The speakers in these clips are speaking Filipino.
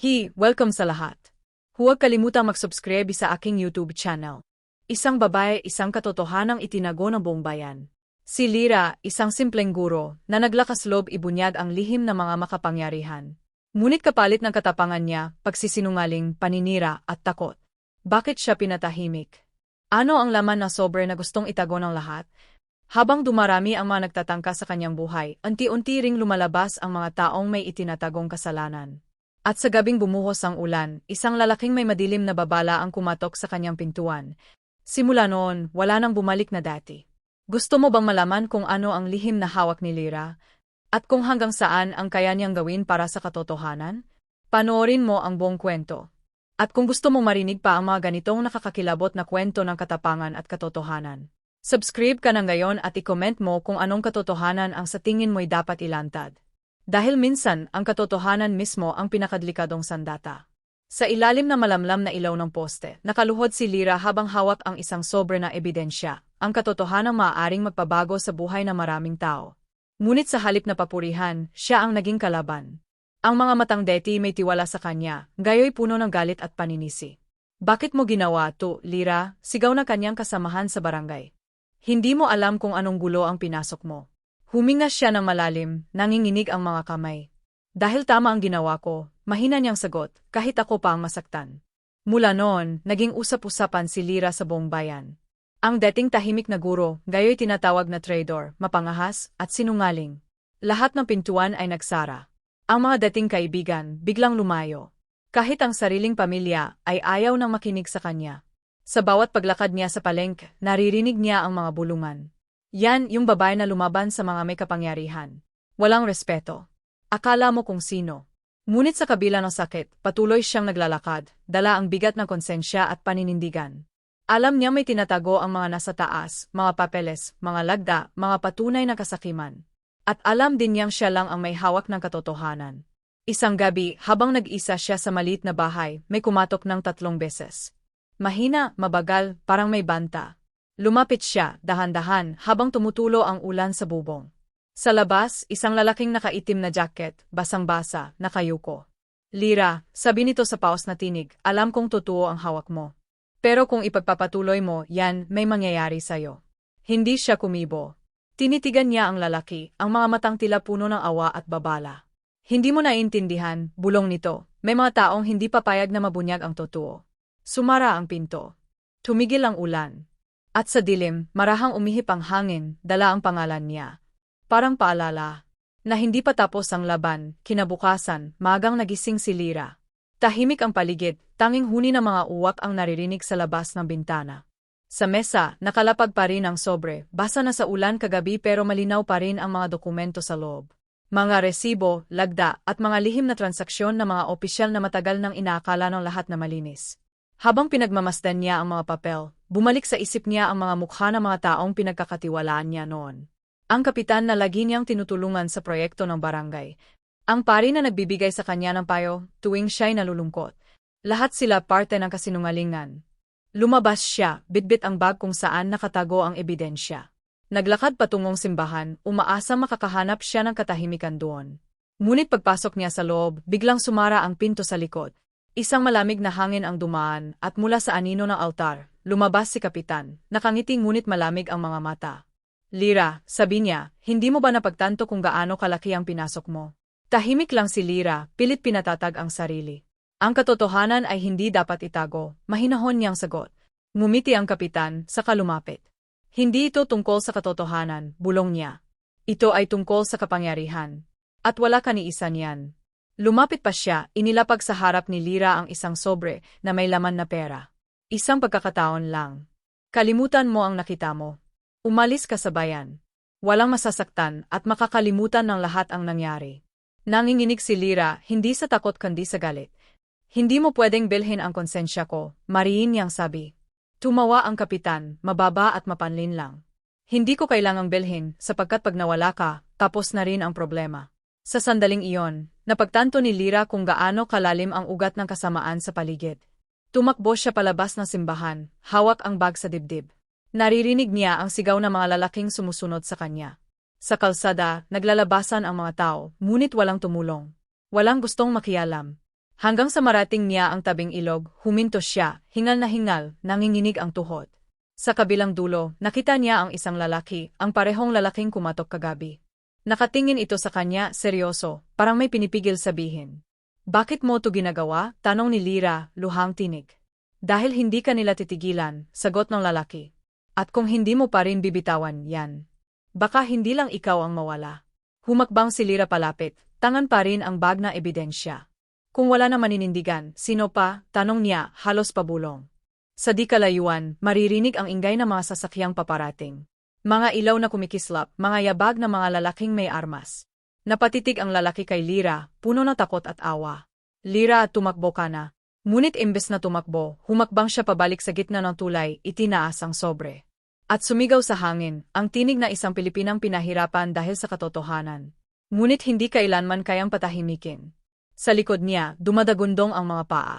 Hi, welcome sa lahat. Huwag kalimutang mag-subscribe sa aking YouTube channel. Isang babae, isang katotohanang itinago ng buong bayan. Si Lira, isang simpleng guro, na naglakas loob ibunyag ang lihim ng mga makapangyarihan. Ngunit kapalit ng katapangan niya, pagsisinungaling, paninira, at takot. Bakit siya pinatahimik? Ano ang laman na sobre na gustong itago ng lahat? Habang dumarami ang mga nagtatangka sa kanyang buhay, unti-unti ring lumalabas ang mga taong may itinatagong kasalanan. At sa gabing bumuhos ang ulan, isang lalaking may madilim na babala ang kumatok sa kanyang pintuan. Simula noon, wala nang bumalik na dati. Gusto mo bang malaman kung ano ang lihim na hawak ni Lira? At kung hanggang saan ang kaya niyang gawin para sa katotohanan? Panoorin mo ang buong kwento. At kung gusto mong marinig pa ang mga ganitong nakakakilabot na kwento ng katapangan at katotohanan, Subscribe ka na ngayon at i-comment mo kung anong katotohanan ang sa tingin mo'y dapat ilantad. Dahil minsan, ang katotohanan mismo ang pinakadlikadong sandata. Sa ilalim na malamlam na ilaw ng poste, nakaluhod si Lira habang hawak ang isang sobre na ebidensya, ang katotohanang maaaring magpabago sa buhay ng maraming tao. Ngunit sa halip na papurihan, siya ang naging kalaban. Ang mga matang deti may tiwala sa kanya, gayoy puno ng galit at paninisi. Bakit mo ginawa to, Lira? Sigaw na kanyang kasamahan sa barangay. Hindi mo alam kung anong gulo ang pinasok mo. Huminga siya ng malalim, nanginginig ang mga kamay. Dahil tama ang ginawa ko, mahina niyang sagot, kahit ako pa ang masaktan. Mula noon, naging usap-usapan si Lira sa buong bayan. Ang dating tahimik na guro, gayoy tinatawag na trader, mapangahas, at sinungaling. Lahat ng pintuan ay nagsara. Ang mga dating kaibigan, biglang lumayo. Kahit ang sariling pamilya ay ayaw nang makinig sa kanya. Sa bawat paglakad niya sa palengke, naririnig niya ang mga bulungan. Yan yung babae na lumaban sa mga may kapangyarihan. Walang respeto. Akala mo kung sino. Ngunit sa kabila ng sakit, patuloy siyang naglalakad, dala ang bigat ng konsensya at paninindigan. Alam niya may tinatago ang mga nasa taas, mga papeles, mga lagda, mga patunay na kasakiman. At alam din niyang siya lang ang may hawak ng katotohanan. Isang gabi, habang nag-isa siya sa maliit na bahay, may kumatok ng tatlong beses. Mahina, mabagal, parang may banta. Lumapit siya, dahan-dahan, habang tumutulo ang ulan sa bubong. Sa labas, isang lalaking nakaitim na jacket, basang-basa, nakayuko. Lira, sabi nito sa paos na tinig, alam kong totoo ang hawak mo. Pero kung ipagpapatuloy mo, yan, may mangyayari sa'yo. Hindi siya kumibo. Tinitigan niya ang lalaki, ang mga matang tila puno ng awa at babala. Hindi mo naiintindihan, bulong nito, may mga taong hindi papayag na mabunyag ang totoo. Sumara ang pinto. Tumigil ang ulan. At sa dilim, marahang umihip ang hangin, dala ang pangalan niya. Parang paalala, na hindi pa tapos ang laban, kinabukasan, magang nagising si Lira. Tahimik ang paligid, tanging huni ng mga uwak ang naririnig sa labas ng bintana. Sa mesa, nakalapag pa rin ang sobre, basa na sa ulan kagabi pero malinaw pa rin ang mga dokumento sa loob. Mga resibo, lagda, at mga lihim na transaksyon ng mga opisyal na matagal nang inaakala ng lahat na malinis. Habang pinagmamasdan niya ang mga papel, bumalik sa isip niya ang mga mukha ng mga taong pinagkakatiwalaan niya noon. Ang kapitan na lagi niyang tinutulungan sa proyekto ng barangay. Ang pari na nagbibigay sa kanya ng payo tuwing siya'y nalulungkot. Lahat sila parte ng kasinungalingan. Lumabas siya, bitbit ang bag kung saan nakatago ang ebidensya. Naglakad patungong simbahan, umaasa makakahanap siya ng katahimikan doon. Ngunit pagpasok niya sa loob, biglang sumara ang pinto sa likod. Isang malamig na hangin ang dumaan at mula sa anino ng altar, lumabas si Kapitan, nakangiti ngunit malamig ang mga mata. Lira, sabi niya, hindi mo ba napagtanto kung gaano kalaki ang pinasok mo? Tahimik lang si Lira, pilit pinatatag ang sarili. Ang katotohanan ay hindi dapat itago, mahinahon niyang sagot. Ngumiti ang kapitan, sa kalumapit. Hindi ito tungkol sa katotohanan, bulong niya. Ito ay tungkol sa kapangyarihan. At wala kaniisan yan. Lumapit pa siya, inilapag sa harap ni Lira ang isang sobre na may laman na pera. Isang pagkakataon lang. Kalimutan mo ang nakita mo. Umalis ka sa bayan. Walang masasaktan at makakalimutan ng lahat ang nangyari. Nanginginig si Lira, hindi sa takot kundi sa galit. Hindi mo pwedeng bilhin ang konsensya ko, mariin niyang sabi. Tumawa ang kapitan, mababa at mapanlin lang. Hindi ko kailangang bilhin sapagkat pag nawala ka, tapos na rin ang problema. Sa sandaling iyon, napagtanto ni Lira kung gaano kalalim ang ugat ng kasamaan sa paligid. Tumakbo siya palabas ng simbahan, hawak ang bag sa dibdib. Naririnig niya ang sigaw ng mga lalaking sumusunod sa kanya. Sa kalsada, naglalabasan ang mga tao, ngunit walang tumulong. Walang gustong makialam. Hanggang sa marating niya ang tabing ilog, huminto siya, hingal na hingal, nanginginig ang tuhod. Sa kabilang dulo, nakita niya ang isang lalaki, ang parehong lalaking kumatok kagabi. Nakatingin ito sa kanya, seryoso, parang may pinipigil sabihin. Bakit mo to ginagawa? Tanong ni Lira, luhang tinig. Dahil hindi ka nila titigilan, sagot ng lalaki. At kung hindi mo pa rin bibitawan, yan. Baka hindi lang ikaw ang mawala. Humakbang si Lira palapit, tangan pa rin ang bag na ebidensya. Kung wala na maninindigan, sino pa? Tanong niya, halos pabulong. Sa di kalayuan, maririnig ang ingay ng mga sasakyang paparating. Mga ilaw na kumikislap, mga yabag na mga lalaking may armas. Napatitig ang lalaki kay Lira, puno ng takot at awa. Lira, tumakbo ka na. Ngunit imbes na tumakbo, humakbang siya pabalik sa gitna ng tulay, itinaas ang sobre. At sumigaw sa hangin, ang tinig na isang Pilipinang pinahirapan dahil sa katotohanan. Ngunit hindi kailanman kayang patahimikin. Sa likod niya, dumadagundong ang mga paa.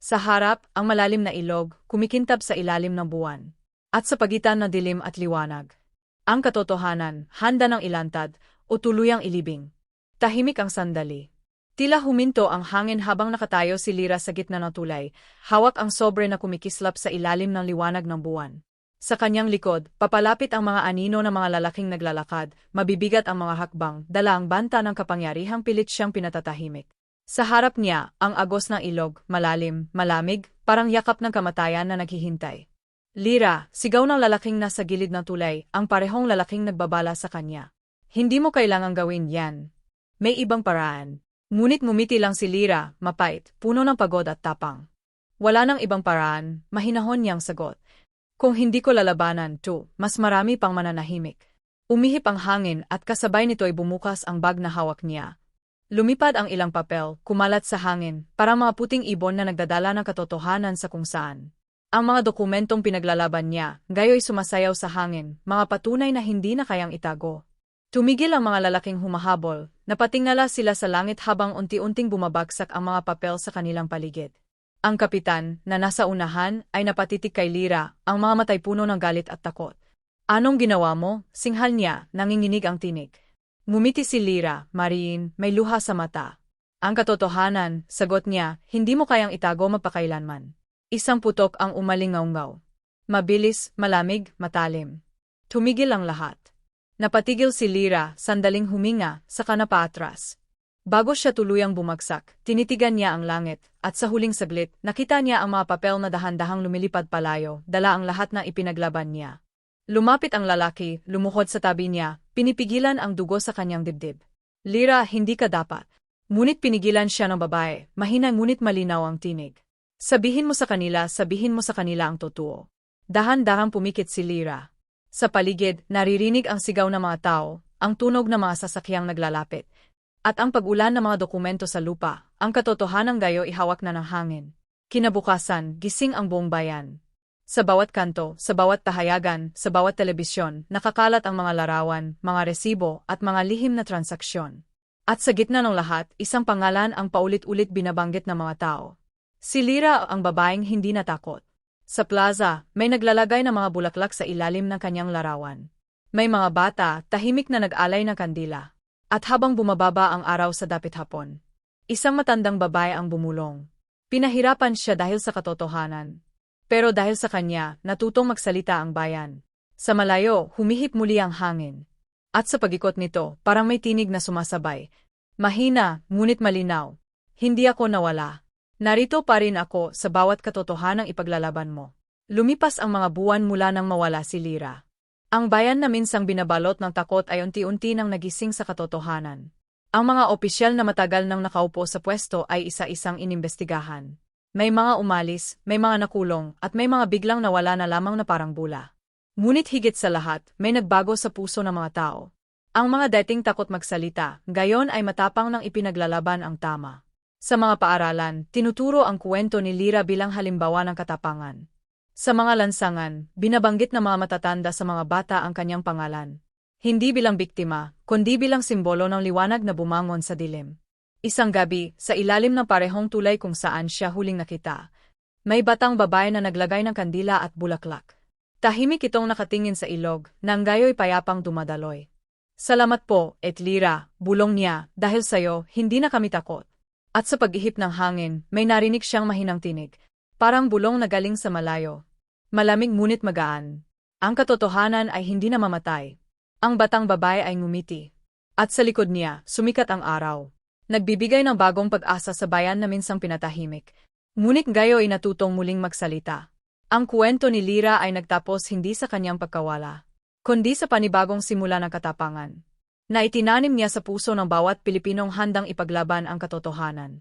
Sa harap, ang malalim na ilog, kumikintab sa ilalim ng buwan. At sa pagitan ng dilim at liwanag. Ang katotohanan, handa ng ilantad, o tuluyang ilibing. Tahimik ang sandali. Tila huminto ang hangin habang nakatayo si Lira sa gitna ng tulay, hawak ang sobre na kumikislap sa ilalim ng liwanag ng buwan. Sa kanyang likod, papalapit ang mga anino ng mga lalaking naglalakad, mabibigat ang mga hakbang, dala ang banta ng kapangyarihang pilit siyang pinatatahimik. Sa harap niya, ang agos ng ilog, malalim, malamig, parang yakap ng kamatayan na naghihintay. Lira, sigaw ng lalaking nasa gilid ng tulay, ang parehong lalaking nagbabala sa kanya. Hindi mo kailangang gawin yan. May ibang paraan. Ngunit ngumiti lang si Lira, mapait, puno ng pagod at tapang. Wala nang ibang paraan, mahinahon niyang sagot. Kung hindi ko lalabanan, to, mas marami pang mananahimik. Umihip ang hangin at kasabay nito'y bumukas ang bag na hawak niya, Lumipad ang ilang papel, kumalat sa hangin, para mga puting ibon na nagdadala ng katotohanan sa kung saan. Ang mga dokumentong pinaglalaban niya, gayoy sumasayaw sa hangin, mga patunay na hindi na kayang itago. Tumigil ang mga lalaking humahabol, napatingala sila sa langit habang unti-unting bumabagsak ang mga papel sa kanilang paligid. Ang kapitan, na nasa unahan, ay napatitik kay Lira, ang mga matay puno ng galit at takot. Anong ginawa mo? Singhal niya, nanginginig ang tinig. Ngumiti si Lira, Mariin, may luha sa mata. Ang katotohanan, sagot niya, hindi mo kayang itago mapakailanman. Isang putok ang umalingaw-ngaw. Mabilis, malamig, matalim. Tumigil ang lahat. Napatigil si Lira, sandaling huminga, saka napaatras. Bago siya tuluyang bumagsak, tinitigan niya ang langit, at sa huling saglit, nakita niya ang mga papel na dahan-dahang lumilipad palayo, dala ang lahat na ipinaglaban niya. Lumapit ang lalaki, lumuhod sa tabi niya, Pinipigilan ang dugo sa kanyang dibdib. Lira, hindi ka dapat. Ngunit pinigilan siya ng babae, mahina ngunit malinaw ang tinig. Sabihin mo sa kanila, sabihin mo sa kanila ang totoo. Dahan-dahang pumikit si Lira. Sa paligid, naririnig ang sigaw ng mga tao, ang tunog ng mga sasakyang naglalapit, at ang pag-ulan ng mga dokumento sa lupa, ang katotohanan gayo ihawak na ng hangin. Kinabukasan, gising ang buong bayan. Sa bawat kanto, sa bawat tahayagan, sa bawat telebisyon, nakakalat ang mga larawan, mga resibo, at mga lihim na transaksyon. At sa gitna ng lahat, isang pangalan ang paulit-ulit binabanggit ng mga tao. Si Lira ang babaeng hindi natakot. Sa plaza, may naglalagay ng mga bulaklak sa ilalim ng kanyang larawan. May mga bata, tahimik na nag-alay ng kandila. At habang bumababa ang araw sa dapit hapon, isang matandang babae ang bumulong. Pinahirapan siya dahil sa katotohanan. Pero dahil sa kanya, natutong magsalita ang bayan. Sa malayo, humihip muli ang hangin. At sa pagikot nito, parang may tinig na sumasabay. Mahina, ngunit malinaw. Hindi ako nawala. Narito pa rin ako sa bawat katotohanang ipaglalaban mo. Lumipas ang mga buwan mula nang mawala si Lira. Ang bayan na minsang binabalot ng takot ay unti-unti nang nagising sa katotohanan. Ang mga opisyal na matagal nang nakaupo sa pwesto ay isa-isang inimbestigahan. May mga umalis, may mga nakulong, at may mga biglang nawala na lamang na parang bula. Ngunit higit sa lahat, may nagbago sa puso ng mga tao. Ang mga dating takot magsalita, gayon ay matapang nang ipinaglalaban ang tama. Sa mga paaralan, tinuturo ang kwento ni Lira bilang halimbawa ng katapangan. Sa mga lansangan, binabanggit ng mga matatanda sa mga bata ang kanyang pangalan. Hindi bilang biktima, kundi bilang simbolo ng liwanag na bumangon sa dilim. Isang gabi, sa ilalim ng parehong tulay kung saan siya huling nakita, may batang babae na naglagay ng kandila at bulaklak. Tahimik itong nakatingin sa ilog, nang gayo'y payapang dumadaloy. Salamat po, Etlira, bulong niya, dahil sayo, hindi na kami takot. At sa paghihip ng hangin, may narinig siyang mahinang tinig. Parang bulong na galing sa malayo. Malamig ngunit magaan. Ang katotohanan ay hindi na mamatay. Ang batang babae ay ngumiti. At sa likod niya, sumikat ang araw. Nagbibigay ng bagong pag-asa sa bayan na minsang pinatahimik. Ngunit gayo ay natutong muling magsalita. Ang kwento ni Lira ay nagtapos hindi sa kanyang pagkawala, kundi sa panibagong simula ng katapangan. Na itinanim niya sa puso ng bawat Pilipinong handang ipaglaban ang katotohanan.